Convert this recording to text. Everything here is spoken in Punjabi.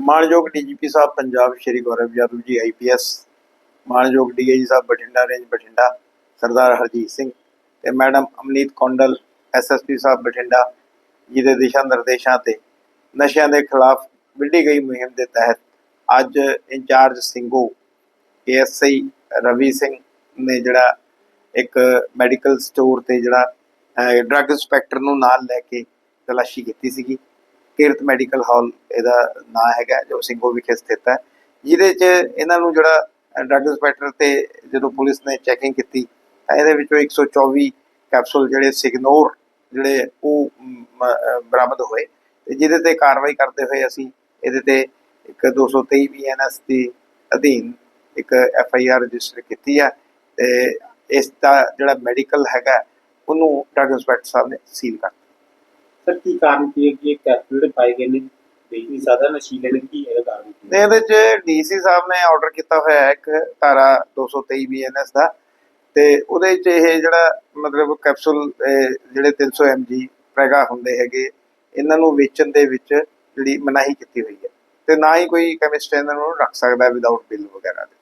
ਮਾਨਯੋਗ ਡੀਜੀਪੀ ਸਾਹਿਬ ਪੰਜਾਬ ਸ਼੍ਰੀ ਗੌਰਵ ਯਾਦਵ ਜੀ ਆਈਪੀਐਸ ਮਾਨਯੋਗ ਡੀਆਈਜੀ ਸਾਹਿਬ ਬਠਿੰਡਾ, ਰੇਂਜ ਬਠਿੰਡਾ, ਸਰਦਾਰ ਹਰਜੀਤ ਸਿੰਘ ਤੇ ਮੈਡਮ ਅਮਨੀਤ ਕੌਂਡਲ ਐਸਐਸਪੀ ਸਾਹਿਬ ਬਠਿੰਡਾ ਜੀ ਦੇ ਦਿਸ਼ਾ ਨਿਰਦੇਸ਼ਾਂ ਤੇ ਨਸ਼ਿਆਂ ਦੇ ਖਿਲਾਫ ਵਿੱਢੀ ਗਈ ਮੁਹਿੰਮ ਦੇ ਤਹਿਤ ਅੱਜ ਇੰਚਾਰਜ ਸਿੰਘੋ ਏਐਸਆਈ ਰਵੀ ਸਿੰਘ ਨੇ ਜਿਹੜਾ ਇੱਕ ਮੈਡੀਕਲ ਸਟੋਰ ਤੇ ਜਿਹੜਾ ਡਰੱਗ ਇੰਸਪੈਕਟਰ ਨੂੰ ਨਾਲ ਲੈ ਕੇ ਤਲਾਸ਼ੀ ਕੀਤੀ ਸੀਗੀ। ਕਿਰਤ ਮੈਡੀਕਲ ਹਾਲ ਇਹਦਾ ਨਾਂ ਹੈਗਾ, ਜੋ ਸਿੰਘੋ ਵਿਖੇ ਸਥਿਤ ਹੈ। ਜਿਹਦੇ 'ਚ ਇਹਨਾਂ ਨੂੰ ਜਿਹੜਾ ਡਰੱਗ ਇੰਸਪੈਕਟਰ ਤੇ ਜਦੋਂ ਪੁਲਿਸ ਨੇ ਚੈਕਿੰਗ ਕੀਤੀ, ਤਾਂ ਇਹਦੇ ਵਿੱਚੋਂ 124 ਕੈਪਸੂਲ ਜਿਹੜੇ ਸਿਗਨੋਰ, ਜਿਹੜੇ ਉਹ ਬਰਾਮਦ ਹੋਏ। ਤੇ ਜਿਹਦੇ ਤੇ ਕਾਰਵਾਈ ਕਰਦੇ ਹੋਏ ਅਸੀਂ ਇਹਦੇ ਤੇ ਇੱਕ 223 ਬੀਐਨਐਸ ਦੀ ਅਧੀਨ ਇੱਕ ਐਫ ਆਈ ਆਰ ਰਜਿਸਟਰ ਕੀਤੀ ਹੈ ਤੇ ਇਸ ਦਾ ਜਿਹੜਾ ਮੈਡੀਕਲ ਹੈਗਾ, ਉਹਨੂੰ ਡਰੱਗ ਇੰਸਪੈਕਟਰ ਸਾਹਿਬ ਨੇ ਸੀਲ ਕਰ ਸਰ, ਕੀ ਕਾਰਨ ਕੀ ਹੈ ਕਿ ਇਹ ਕੈਪਸੂਲ ਜਿਹੜੇ ਪਾਏ ਗਏ ਨੇ? ਬੇਹੀ ਜ਼ਿਆਦਾ ਨਸ਼ੀਲੇ ਨੇ ਕੀ ਇਹਦਾ ਕਾਰਨ ਤੇ ਇਹਦੇ ਚ ਡੀਸੀ ਸਾਹਿਬ ਨੇ ਆਰਡਰ ਕੀਤਾ ਹੋਇਆ ਹੈ ਇੱਕ ਧਾਰਾ 223 ਬੀਐਨਐਸ ਦਾ ਤੇ ਉਹਦੇ ਚ ਇਹ ਜਿਹੜਾ ਮਤਲਬ ਕੈਪਸੂਲ ਜਿਹੜੇ 300 ਐਮਜੀ ਪ੍ਰੈਗਾ ਹੁੰਦੇ ਹੈਗੇ, ਇਹਨਾਂ ਨੂੰ ਵੇਚਣ ਦੇ ਵਿੱਚ ਜਿਹੜੀ ਮਨਾਹੀ ਕੀਤੀ ਹੋਈ ਹੈ ਤੇ ਨਾ ਹੀ ਕੋਈ ਕੈਮਿਸਟ ਇਹਨਾਂ ਨੂੰ ਰੱਖ ਸਕਦਾ ਵਿਦਆਊਟ ਬਿੱਲ ਵਗੈਰਾ ਦੇ।